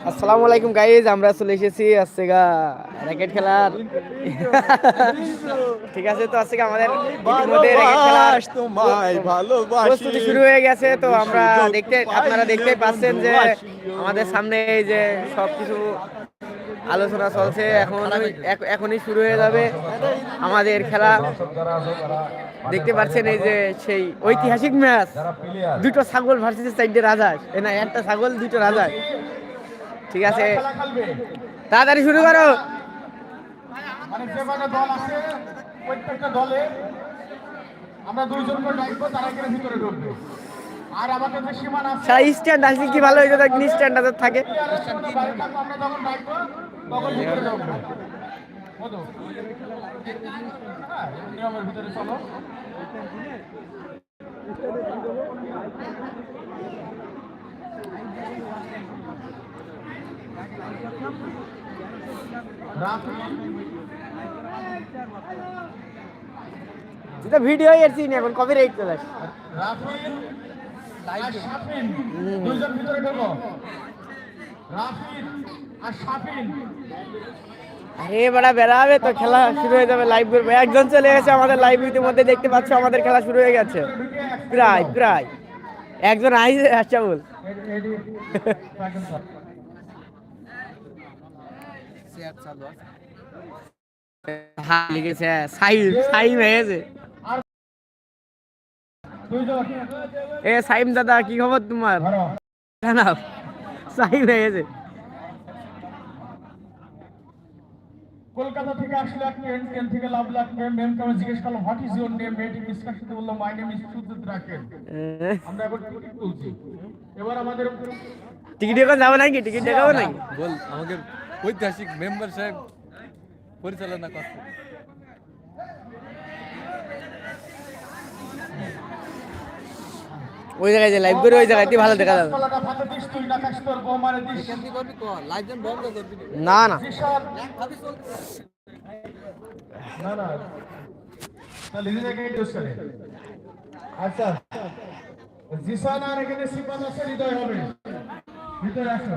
আসসালামু আলাইকুম গাইজ আমরা চলে এসেছি আজকে র্যাকেট খেলার। ঠিক আছে তো আজকে আমাদের ইতিমধ্যে র্যাকেট খেলার প্রস্তুতি শুরু হয়ে গেছে। তো আমরা দেখতে আপনারা দেখতেই পাচ্ছেন যে আমাদের সামনে এই যে সবকিছু আলোচনা চলছে। এখন এখ- এখনই শুরু হয়ে যাবে আমাদের খেলা। দেখতে পাচ্ছেন এই যে সেই ঐতিহাসিক ম্যাচ। দুটো ছাগল ভার্সেস চারটে রাজা। না একটা ছাগল দুটো রাজাস ঠিক আছে। তাড়াতাড়ি শুরু করো। মানে যে দল আছে প্রত্যেকটা দলে আমরা দুইজন করে ডাকবো তারা এখানে ভিতরে ঢুকবে। আর আমাদের যে সীমানা আছে স্ট্যান্ড কি ভালো? স্ট্যান্ড আছে থাকে আমরা বাইরে থাকব, আমরা যখন ডাকবো তখন ভিতরে ঢুকবে। হ্যাঁ, নিয়মের ভিতরে চলো। যেটা ভিডিও এরছি না এখন কপি রেট চলে আসে রাফিন আর শাফিন দুইজন ভিতরে ঢোকো। রাফিন আর শাফিন। আরে বড়া বেড়াবে তো খেলা শুরু হয়ে যাবে লাইভ করবে। একজন চলে গেছে আমাদের লাইভ ইতিমধ্যে দেখতে পাচ্ছ আমাদের খেলা শুরু হয়ে গেছে। প্রায় প্রায়। একজন আইসে আচ্ছা বল এডি প্যাকেট স্যার হ্যাঁ লিখেছে সাইম সাইম হয়েছে। এ সাইম দাদা কি খবর তোমার? জানাও সাইম হয়েছে। কলকাতা থেকে আসলে এক মেয়ে থেকে লাভ লাখ মেম আমি জিজ্ঞেস করলাম হোয়াট ইজ ইউর নেম মেয়েটি মিসকার সাথে বলল মাই নেম ইজ সুজিত রাকেন আমরা এখন টিকিট তুলছি। এবার আমাদের টিকিট এখন যাব নাকি? টিকিট দেখাবো নাকি? বল আমাকে ঐতিহাসিক মেম্বার সাহেব পরিচালনা করছে ওই জায়গায় যে লাইভ করে ওই জায়গায় ভালো দেখা যাবে? না খাস তোর বৌমারে দিস না না। জিশান না না তাহলে নিজেকে ইউজ করে আচ্ছা। জিসান আর এখানে আছে হৃদয় হবে। ভিতরে আসো।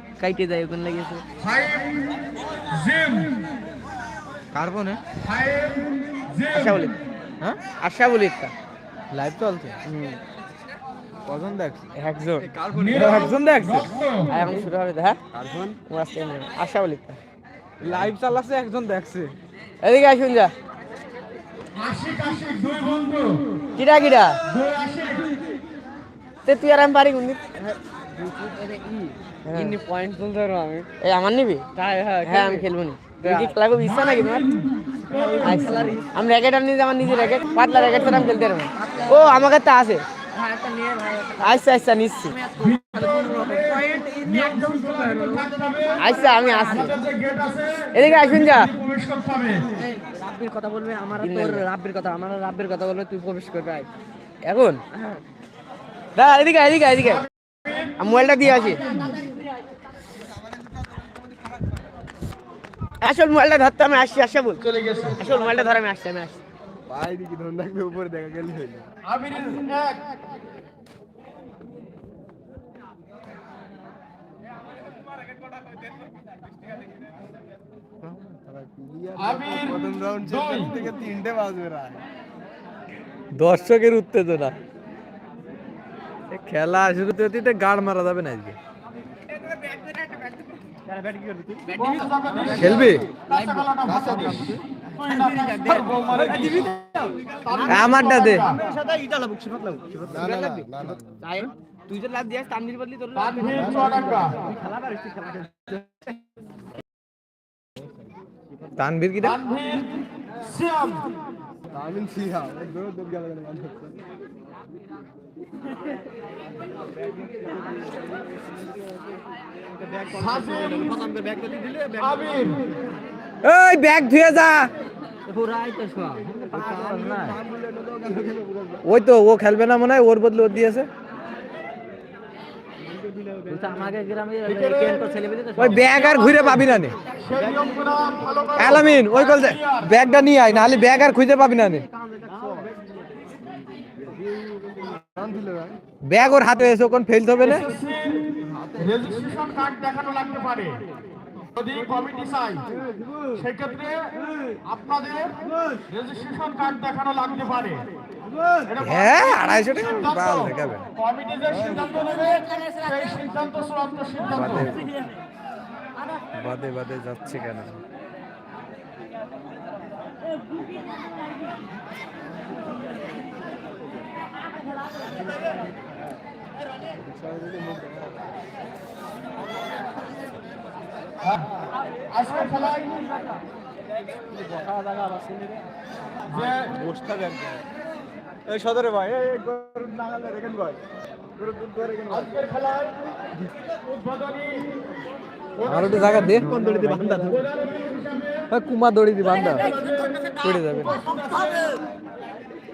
কাইটে যায় ওখানে লেগেছে জিম কার্বনে জিম আশা বলি। হ্যাঁ? আশা বলি তা লাইভ চলছে? কজন একজন। একজন এখন শুরু হবে হ্যাঁ? কার্বন? আশা বলি তা লাইভ চালাচ্ছে একজন দেখছে। এদিকে আসুন যা। কিরা তে তুই আর আমি পারি ইনি পয়েন্ট তুলতে পারব আমি। এই আমার নিবি? হ্যাঁ আমি খেলব। নি। তুই কি খেলা খুব ইচ্ছা নাকি তোমার? আচ্ছা। আমি র্যাকেট আর নিজে আমার নিজে র্যাকেট পাতলা র্যাকেট ছাড়া আমি খেলতে পারব। ও আমার কাছে আছে। আচ্ছা আচ্ছা নিচ্ছি। আচ্ছা আমি আসি। এদিকে আসুন যা। রাব্বির কথা বলবে আমার তোর রাব্বির কথা আমার রাব্বির কথা বলবে তুই প্রবেশ করবে। এখন? দা এদিকে এদিকে এদিকে। আমি মোবাইলটা দিয়ে আসি। আসল মোবাইলটা ধরতে আমি আসছি আসা বল। চলে গেছে। আসল মোবাইলটা ধর আমি আসছি আমি আসছি। পাই দিকে উপরে দেখা গেলে আমির এক। দর্শকের উত্তেজনা। এ খেলা শুরুতে গাড় মারা যাবে না আজকে। খেলবি? আমারটা দে। তুই যে লাভ দিয়াস তানভীর বদলি তোর তানভীর তানভীর গেল এই ব্যাগ ধুয়ে যা। ওই তো ও খেলবে না মনে হয় ওর বদলে ও দিয়েছে। ওই ব্যাগ আর ঘুরে পাবি না নে। সেই নিয়মগুলো ফলো করে। অ্যালামিন ওই কল ব্যাগটা নিয়ে আয় নাহলে ব্যাগ আর খুঁজে পাবি না নে। ব্যাগ ওর হাতে এসে কোন ফেলতে হবে না? রেজিস্ট্রেশন কার্ড দেখানো লাগতে পারে। যদি কমিটি চাই সেক্ষেত্রে আপনাদের রেজিস্ট্রেশন কার্ড দেখানো লাগতে পারে। হ্যাঁ আড়াইশো টাকা বাল দেখাবে। কমিটি যে সিদ্ধান্ত নেবে সেই সিদ্ধান্ত চূড়ান্ত সিদ্ধান্ত। বাদে বাদে বাদে যাচ্ছে কেন? আজকের খেলায় এই সদরে ভাই। আজকের খেলায় উদ্বোধনী আমার একটু জায়গা দে। কোন দড়ি দিয়ে বান্ধা কুমা দড়ি দিয়ে বান্ধা পড়ে যাবে।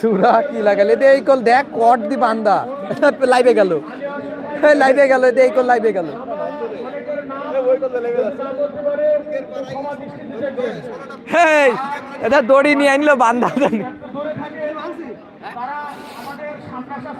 চূড়া কি লাগালে? এই কল দেখ কট দি বান্দা। লাইভে গেল। লাইভে গেল, দে, এই কল লাইভে গেল। হেই, এটা দড়ি নিয়ে আনলো বান্দা দূরে থাকে তারা আমাদের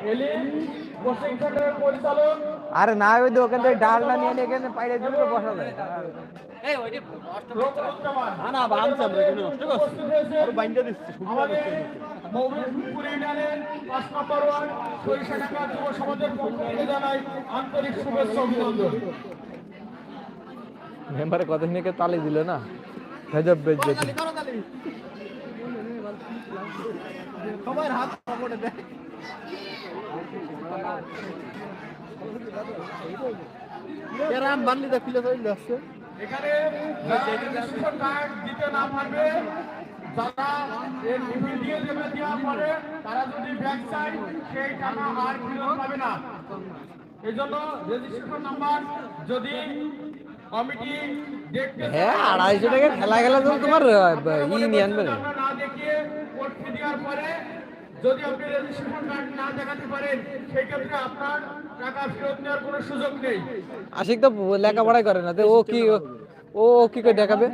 এই ব্যাগ নিছে ব্যাগ এই পিছু ব্যাগ নিছে ওই দই দইটা খুল ফিলো ব্যাগ ব্যাগ সব ব্যাগ লাইরা ব্যাগ মার করবে এটা নিয়ে ভিতরে নিয়ে এলিন কোচিং সেন্টারের পরিচালক আরে না ওই তো ওখান থেকে ডালটা নিয়ে নিয়ে এখানে পাইরে জন্য বসা যায় রোকমান না না বামছে আমরা এখানে নষ্ট করছি উপস্থিত হয়েছে আর বাইন্দা দিচ্ছি আমাদের মৌলভীপুর ইউনিয়নের পাঁচ নম্বর ওয়ার্ড সরিষাঢাকা যুব সমাজের পক্ষ থেকে জানাই আন্তরিক শুভেচ্ছা অভিনন্দন মেম্বারে কথা নিয়ে কে তালি দিল না গজব বেজ্জতি সবার হাত পকেটে দেখ এরাম বানলি দা ফিলে চলে যাচ্ছে এখানে দিতে না পারবে। যারা লিমিট দিয়ে দেবে দেওয়ার পরে। তারা যদি ব্যাগ চায় সেই টাকা আর ফেরত পাবে না। এই জন্য রেজিস্ট্রেশন নাম্বার যদি কমিটি দেখতে হ্যাঁ আড়াইশো টাকা খেলা খেলা তোমার ই নিয়ে আনবে। না দেখিয়ে দেওয়ার পরে যদি আপনি রেজিস্ট্রেশন কার্ড না দেখাতে পারেন সেই ক্ষেত্রে আপনার টাকা ফেরত নেওয়ার কোনো সুযোগ নেই। আশিক তো লেখাপড়াই করে না তো ও কি ও ও কি করে দেখাবে?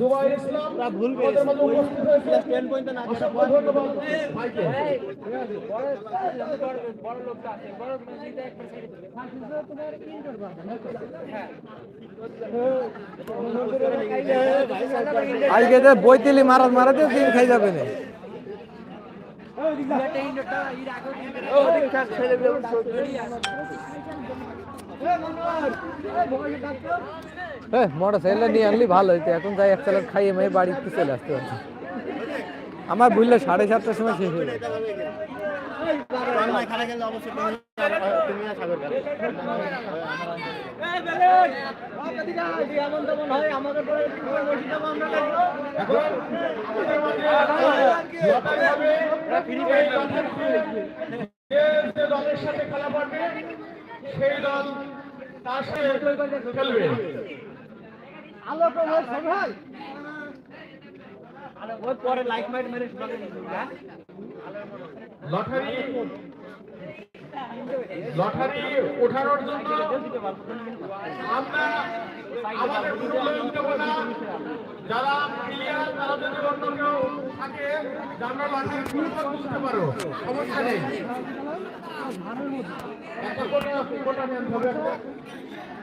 কোচিং সেন্টারের টিচার জুবাইর ইসলাম ভুল উপস্থিত হয়েছে। অসংখ্য ধন্যবাদ। ভাইকে আজকে তো বইতিলি মারাত মারাতে দিন খাই যাবে না। মোটর সাইকেল নিয়ে আনলি ভালো হইতো। এখন যাই এক চালাক খাইয়ে মেয়ে বাড়িতে চলে আসতে পারছি। আমার বুঝলে সাড়ে সাতটার সময় শেষ হয়ে সেই দল তার সাথে খেলবে পরে লাইক মাইট মেরে লটারি। লটারি ওঠানোর জন্য আমরা আমাদের লোক যারা ক্লিয়ার তারা যদি অন্য কেউ থাকে আমরা লটারি পুরো বুঝতে পারো সমস্যা নেই। একটা কোটা কোটা নেন হবে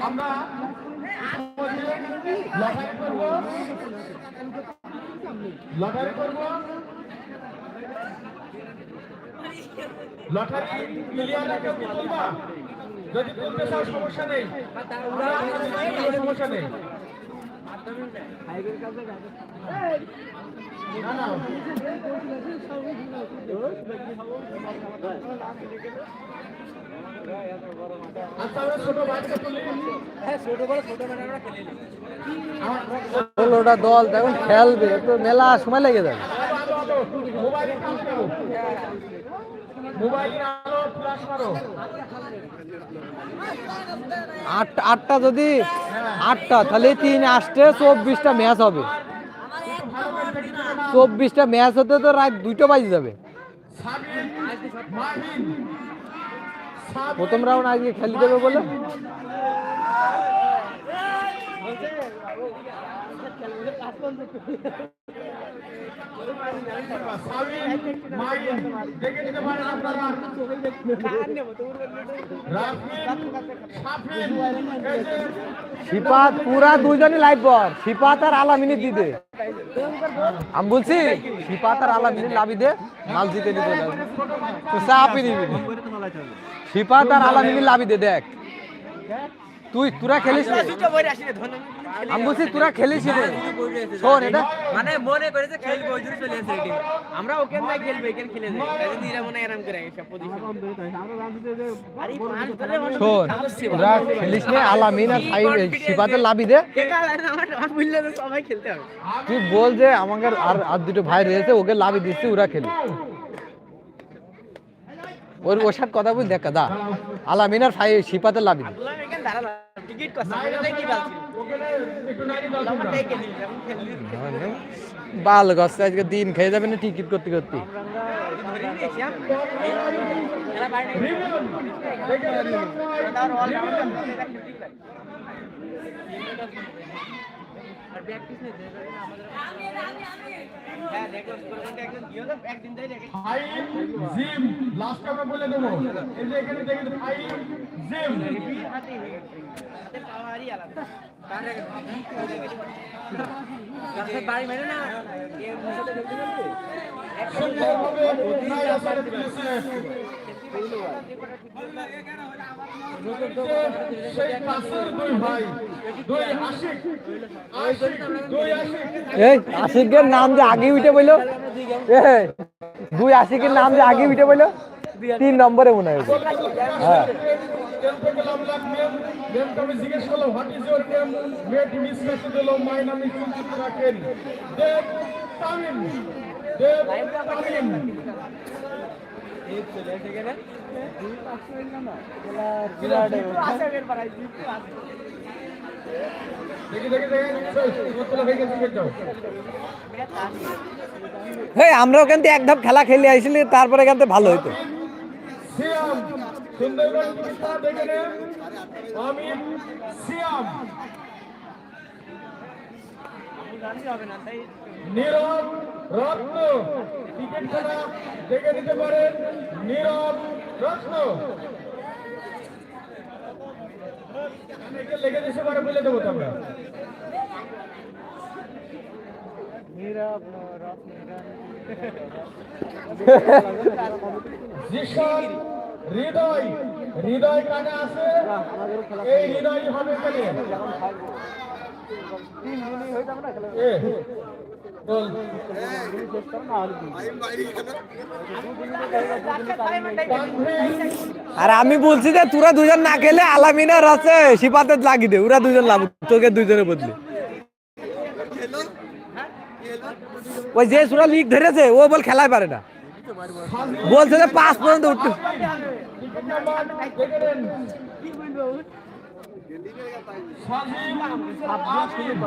আমরা লটারি করব যদি তুলতে চাও সমস্যা নেই। সমস্যা নেই? না না আচ্ছা আমরা ছোট বাচ্চা তুলি ষোলোটা দল যখন খেলবে। তো মেলা সময় লেগে যাবে। মোবাইল মোবাইল আলো ফ্লাশ মারো আট, আটটা যদি, আটটা, তাহলে তিন আসতে চব্বিশটা ম্যাচ হবে। চব্বিশটা ম্যাচ হতে তো রাত দুটো বাজে যাবে। প্রথম রাউন্ড আজকে খেলি দেবে বলে? শিপাত পুরা দুজনই লাইভ বল শিপাত আর আলামিনি দিতে আমি বলছি, শিপাত আর আলামিনি লাভি দে, মাল জিতে নিতে চাপই দিবি লাভি দে দেখ। তুই তোরা খেলিস আমি বলছি তোরা খেলিস শোন এটা মানে মনে করে যে খেলব ওই জন্য চলে আসে এটি। আমরা ওখানে না খেলব এখানে খেলে যাই। তাই জন্য এরা মনে করে সব পজিশন আরে পাঁচ ধরে শোন তোরা খেলিস নে? আলামিন আর সাই শিপাতের লাভি দে। আমার আমার বুঝলে তো সবাই খেলতে হবে। তুই বল যে আমাকে আর আর দুটো ভাই রয়েছে ওকে লাভি দিচ্ছি ওরা খেলি ওর সাথে কথা বল, দেখা দা আলামিন আর সাই শিপাতের লাভি বাল গছ, আজকে দিন খেয়ে যাবে না টিকিট করতে করতে? ফাইভ জিম লাস্ট আমরা বলে দেবো। এই যে এখানে দেখেন ফাইভ জিম। বাড়ি মেরে না? এর দেখতে এই, আশিকের নাম যে আগে উঠে এই, দুই আশিকের নাম যে আগে উঠে বইলো তিন নম্বরে মনে হয়। হ্যাঁ। জিজ্ঞেস আমরা ওখান থেকে এক ধাপ খেলা খেলে আইছিলি, তারপরে এখান থেকে ভালো হইতো। সুন্দরবন অমিত সিয়াম। নীরব রত্ন। টিকিট খেলা দেখে নিতে পারেন নীরব রত্ন। লেগে দিতে পারে বলে দেবো তো আমরা জিশান হৃদয়। হৃদয় কানে আছে। এই হৃদয় হবে কেন? এ, আর আমি বলছি যে তোরা দুজন না খেলে আলামিনার আছে সিপাতে লাগি দে, ওরা দুজন লাভ, তোকে দুজনের বদলে। ওই যে সুরা লিগ ধরেছে, ও বল খেলাই পারে না। বলছে যে পাঁচ পর্যন্ত উঠতে সজীব